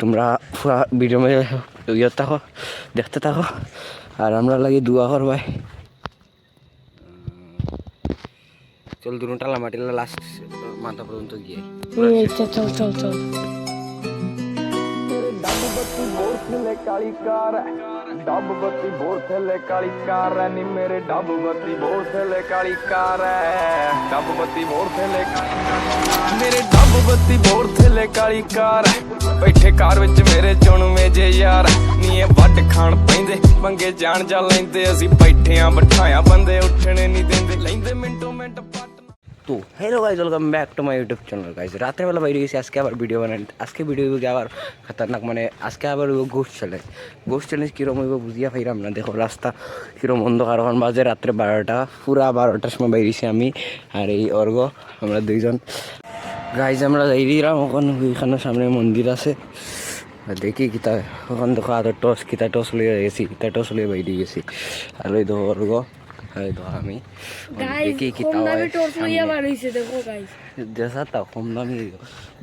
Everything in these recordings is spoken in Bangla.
তোমরা পুরা ভিডিও মধ্যে ইয়ে থাকো দেখতে থাকো আর আমরা লাগে কর ভাই চল দুটো টালা মাটিলা লাস্ট মাথা পর্যন্ত গিয়ে। চল চল চল। ਬੱਤੀ ਬੋਰ ਥੱਲੇ ਕਾਲੀ ਕਾਰ ਹੈ। ਡੱਬ ਬੱਤੀ ਬੋਰ ਥੱਲੇ ਕਾਲੀ ਕਾਰ ਹੈ। ਨੀ ਮੇਰੇ ਡੱਬ ਬੱਤੀ ਬੋਰ ਥੱਲੇ ਕਾਲੀ ਕਾਰ ਹੈ। ਡੱਬ ਬੱਤੀ ਬੋਰ ਥੱਲੇ ਮੇਰੇ ਡੱਬ ਬੱਤੀ ਬੋਰ ਥੱਲੇ ਕਾਲੀ ਕਾਰ ਬੈਠੇ ਕਾਰ ਵਿੱਚ ਮੇਰੇ ਚੁਣਵੇਂ ਜੇ ਯਾਰ ਨੀ ਇਹ ਵੱਡ ਖਾਣ ਪੈਂਦੇ ਮੰਗੇ ਜਾਣ ਜਾ ਲੈਂਦੇ। ਅਸੀਂ ਬੈਠੇ ਆਂ, ਬਿਠਾਇਆ ਬੰਦੇ ਉੱਠਣੇ ਨਹੀਂ ਦਿੰਦੇ। ਲੈਂਦੇ ਮਿੰਟੋ ਮਿੰਟ তো hello guys welcome back to my YouTube channel guys রাত্রেবেলা বাইরে গেছি, আজকে আবার ভিডিও বানাই। আজকে ভিডিও আবার খতরনাক মানে আজকে আবার গোস্ট চ্যালেঞ্জ গোস্ট চ্যালেঞ্জ কীরকম হইব বুঝিয়া পাইলাম না, দেখো রাস্তা কীরকম অন্ধকার। এখন বাজে রাত্রে বারোটা, পুরা বারোটার সময় বাইরেছি আমি আর এই অর্ঘ, আমরা দুইজন। গাইজ আমরা যাই দিলাম ওখানে ওইখানে সামনে মন্দির আছে। দেখি কিতা ওখান দেখো আর টস, কিতা টস লিয়ে গেছি, কিতা টস লিয়ে বাইরে গেছি। আর ওই দেখো অর্ঘ। আমি। দেখি দেখো গাইস দেখা তা কম দামি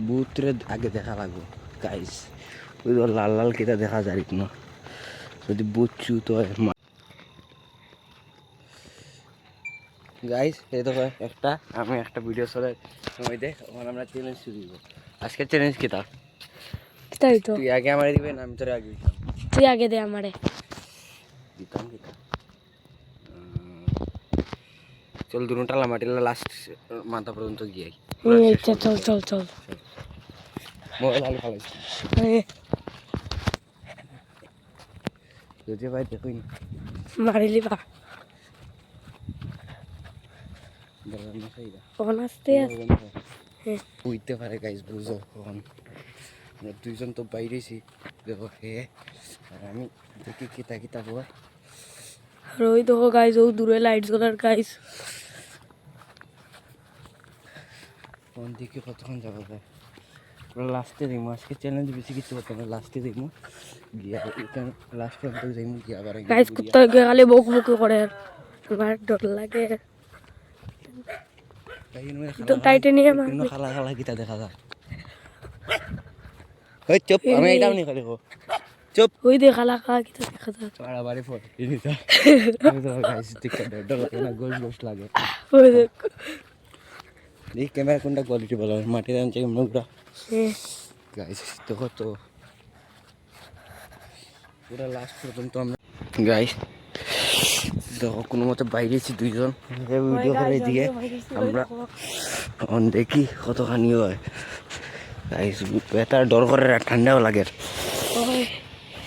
বুথরে আগে দেখা লাগবো গাইস ওই তো লাল লাল কিটা দেখা যায় না যদি চুত গাইস এই দেখো একটা আমি একটা ভিডিও সময় দে ওখানে আমরা চ্যালেঞ্জ শুরু করব। আজকে চ্যালেঞ্জ কিতা তাই তো? তুই আগে আমার দিবেন আমি তোর আগে তুই আগে দে আমারে। চল দুটো টালা মাটিলা লাস্ট মাথা চল চল চল মোবাইল আলু ফালাইছি এই, যদি ভাই দেখুন মারিলি বা দরকার না খাইবা কখন আসতে আসতে? হ্যাঁ। উইতে পারে গাইজ বুঝো কখন। আমরা দুইজন তো বাইরেছি। হে। আর আমি দেখি কিতা কিতা বয়। আর ওই দেখো গাইস ও দূরে লাইট জ্বলার গাইস কোন দিকে কতক্ষণ যাব যায় লাস্টে দিমু আজকে চ্যালেঞ্জ বেশি কিছু হতো না লাস্টে দিমু গিয়া লাস্ট পর্যন্ত যাইমু গিয়া আবার ঘুরিয়া। কুত্তা গিয়ে খালি বক বক করে আমার ডর লাগে। তো টাইটানিয়াম খালা খালা কিতা দেখা যায়। চুপ আমি এটাও নি খালি চুপ। ওই দে খালা খা কি দেখা যায় বাড়াবাড়ি ফটো গাইস টিকা ডর ডর লাগে না গোস গোস লাগে। ওই দেখ। এই ক্যামেরা কোনটা কোয়ালিটি ভালো? মাটির আনছে নোংরা। হ্যাঁ। গাইস তো পুরো লাস্ট পর্যন্ত আমরা গাইস দেখো কোনো মতে বাইরেছি দুইজন। ভিডিও করে দিয়ে আমরা অন দেখি কতখানি হয়। গাইস বেতার ডর করে ঠান্ডাও লাগে।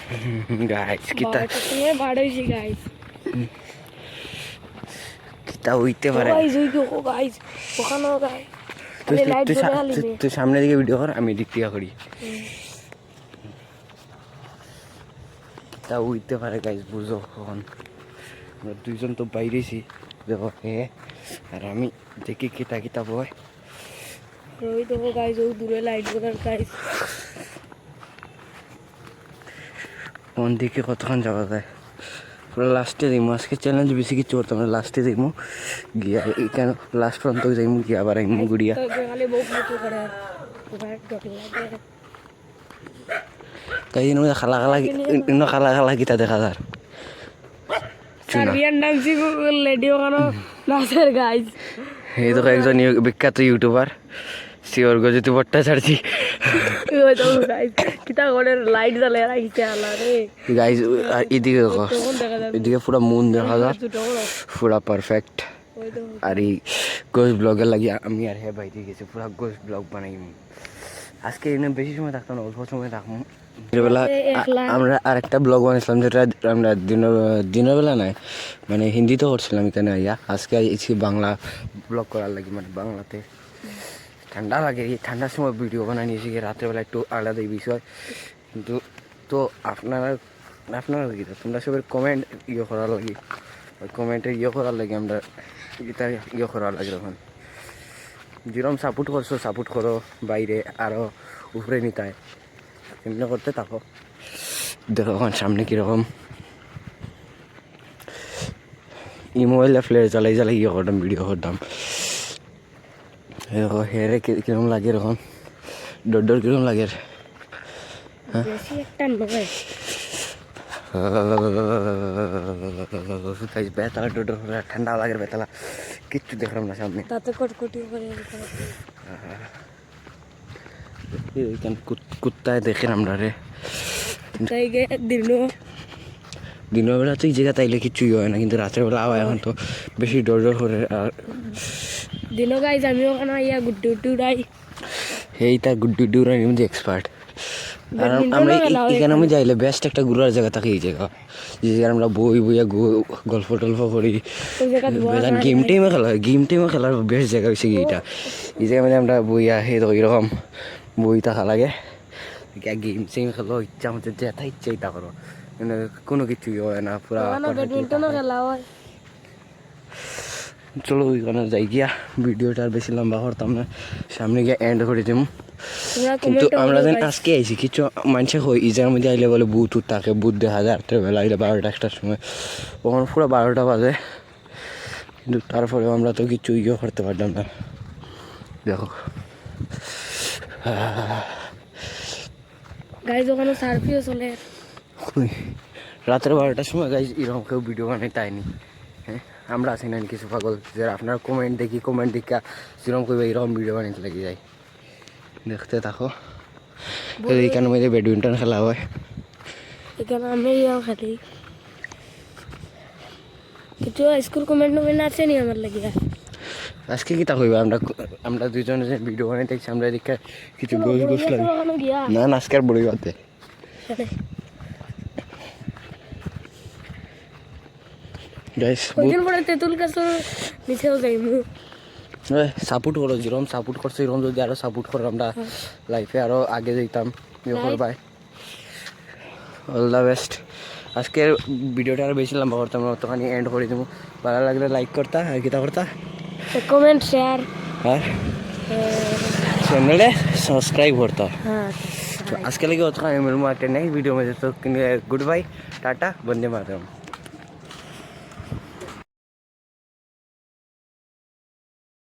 গাইস কিতা সময় বার হয়েছে গাইস কিতা হইতে পারে? গাইস ওই দেখো গাইস ওখানেও গাইস তুই তুই দিকে ভিডিও কর আমি দিক থেকে করি। তা উইতে পারে গাইজ বুঝো কখন? আমরা দুইজন তো বাইরেছি দেখো হে। আর আমি দেখি কিতা কিতা বয় ওই দেখো গাইস ও দূরে লাইট জ্বলার গাইস কোন দিকে কতক্ষণ যাওয়া যায়? পুরো লাস্টে দিমু আজকে চ্যালেঞ্জ বেশি কিছু করতাম না লাস্টে দিমু গিয়া কেন? লাস্ট পর্যন্ত যাইমু গিয়া আবার আইমু গুড়িয়া। তাই জন্য খালা খালা ইন্ন খালা খালা কিতা দেখা চুনা সার্বিয়ান ডান্সিং লেডি ওখানে নাচের এই একজন বিখ্যাত ইউটিউবার কিতা করে লাইট জ্বালে রাখছে আলা রে গাইজ আর এদিকে দেখো তখন দেখা যাবে এদিকে পুরো মুন দেখা যায় দুটো বড় পুরা পারফেক্ট ওই আর এই গোস ব্লগের লাগি আমি আর হ্যাঁ বাইরে গেছি পুরা গোস ব্লগ বানাই আজকে এনে বেশি সময় থাকতাম না অল্প সময় থাকব বেলা আমরা আর একটা ব্লগ বানিয়েছিলাম যেটা আমরা দিনের দিনের বেলা নাই মানে হিন্দিতে করছিলাম এখানে আইয়া আজকে আইছি বাংলা ব্লগ করার লাগি মানে বাংলাতে ঠান্ডা লাগে, এই ঠান্ডার সময় ভিডিও বানাই নিয়েছি রাত্রেবেলা একটু আলাদাই বিষয়। কিন্তু, তো আপনারা আপনারা কি, তোমরা সবের কমেন্ট ইয়ে করার লাগি। ওই কমেন্টে ইয়ে করার লাগে আমরা, এটা ইয়ে করার লাগে তখন। যেরকম সাপোর্ট করছ সাপোর্ট করো, বাইরে আরও উপরে নিতায় এমনি করতে থাকো। দেখো এখন সামনে কীরকম। ই ফ্লেয়ার চালাই চালাই ইয়ে করতাম ভিডিও করতাম। দেখো হেরে কি- কীরকম লাগে এরকম ডর ডর কীরকম লাগে বেতালা ডোডর ঠান্ডা লাগে বেতালা। কিচ্ছু দেখলাম না সামনে তাতে কটকটি করে এইখানে কুত- কুত্তায় দেখেন আমরা রে তাই গে দিন। দিনের বেলা তো এই জায়গা তাইলে কিচ্ছুই হয় না কিন্তু রাতের বেলা আবার এখন তো বেশি ডর ডর করে আর দিন গাইজ আমি ওখানে ইয়া গুড্ডু উড়াই এইটা গুড্ডু ডুরার মধ্যে এক্সপার্ট আর আমরা এখানে আমি যাইলে বেস্ট একটা ঘুরার জায়গা থাকে এই জায়গা যে জায়গায় আমরা বই বইয়া গল্প টল্প করি গেম টাইমে খেলা হয় গেম টাইমে খেলার বেস্ট জায়গা হয়েছে কি এটা এই জায়গায় মানে আমরা বইয়া হে তো এরকম বই থাকা লাগে গেম সেম খেলো ইচ্ছা মতো যেটা ইচ্ছা ইচ্ছা করো কোনো কিছুই হয় না পুরা ব্যাডমিন্টনও খেলা হয় চলো ওইখানে যাই গিয়া। ভিডিওটা আর বেশি লম্বা করতাম না। সামনে গিয়ে এন্ড করে দিম। কিন্তু আমরা যেন আজকে আইছি কিছু মানুষে হই ইজার মধ্যে আইলে বলে বুথ উঠ থাকে বুথ দেখা যায় আটটার বেলা আইলে বারোটা একটার সময়। ওখানে পুরো বারোটা বাজে। কিন্তু তারপরেও আমরা তো কিছু ইয়ে করতে পারলাম না। দেখো। গাইজ ওখানে সার্ফিও চলে। রাতের বারোটার সময় গাইজ এরকম কেউ ভিডিও বানাই তাইনি আমরা আছি না কিছু পাগল। যে আপনার কমেন্ট দেখি কমেন্ট দেখা যেরকম করবে এরকম ভিডিও বানাইতে লেগে যায়। দেখতে থাকো। এইখানের মধ্যে ব্যাডমিন্টন খেলা হয়? এখানে আমি ইয়াও খেলি। কিছু স্কুল কমেন্ট নমেন্ট আছে নি আমার লাগিয়া আজকে কি তা হইবে আমরা আমরা দুজনে যে ভিডিও বানাই দেখছি আমরা এদিকে কিছু গোস গোস লাগে ওখানে গিয়া? না না আজকে আর বড়ি বাদে গাইস ওইদিন পরে তেঁতুল গাছের নিচেও যাইমু সাপোর্ট করো যেরকম সাপোর্ট করছ এরকম যদি আরও সাপোর্ট করো আমরা হ্যাঁ। লাইফে আরও আগে যেতাম বাই অল দা বেস্ট আজকে ভিডিওটা আর বেশি লম্বা করতাম না অতখানি এন্ড করে দিব। ভালো লাগলে লাইক করতা আর কিতা করতা? হ্যাঁ? হ্যাঁ। কমেন্ট শেয়ার আর চ্যানেলে সাবস্ক্রাইব করতা। আজকে লাগে অতখানি মিলবো একটা নেক্সট ভিডিও মধ্যে তো গুড বাই টাটা বন্দে মাতরম।